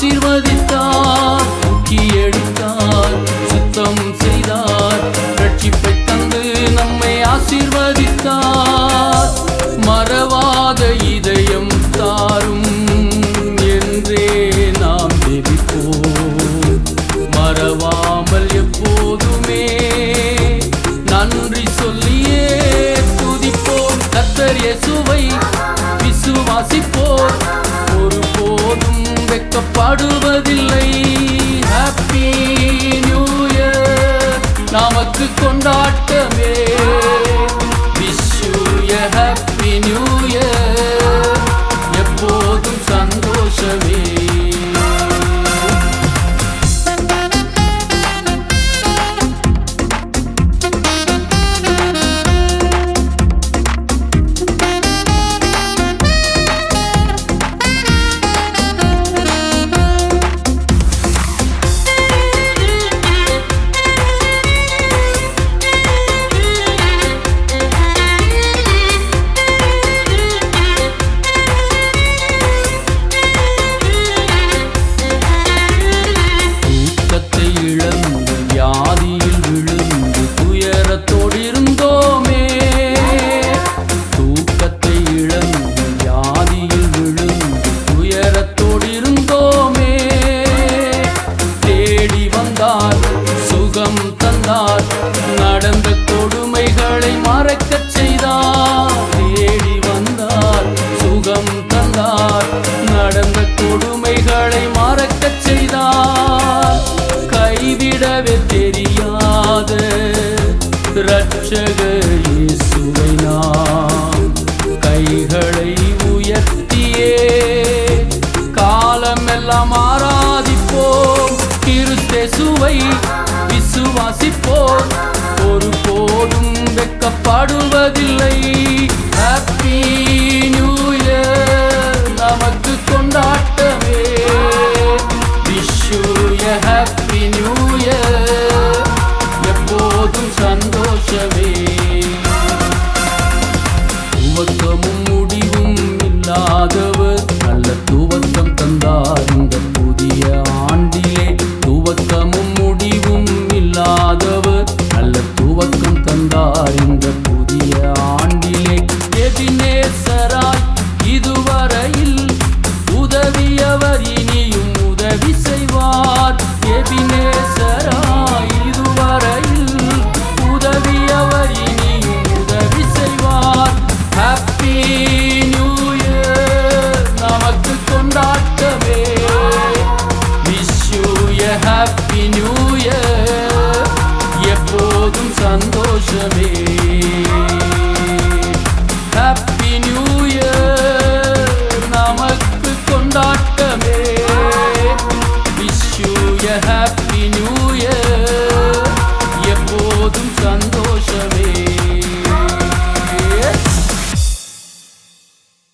ஆசீர்வதித்தார். துக்கப்படுவதில்லை happy new year நமக்கு கொண்டாட்ட சுகம் தந்தார். நடந்த கொடுமைகளை மறைக்கச் செய்தார். தேடி வந்தார். சுகம் தந்தார். நடந்த கொடுமைகளை மறக்கச் செய்தார். கைவிடவே தெரியாத இரட்சக இயேசுவை நாம் கைகளை உயர்த்தியே. காலமெல்லாம் ஆராதிப்போம். கிறிஸ்தேசுவை போல் ஒரு போதும் வெக்கப்படுவதில்லை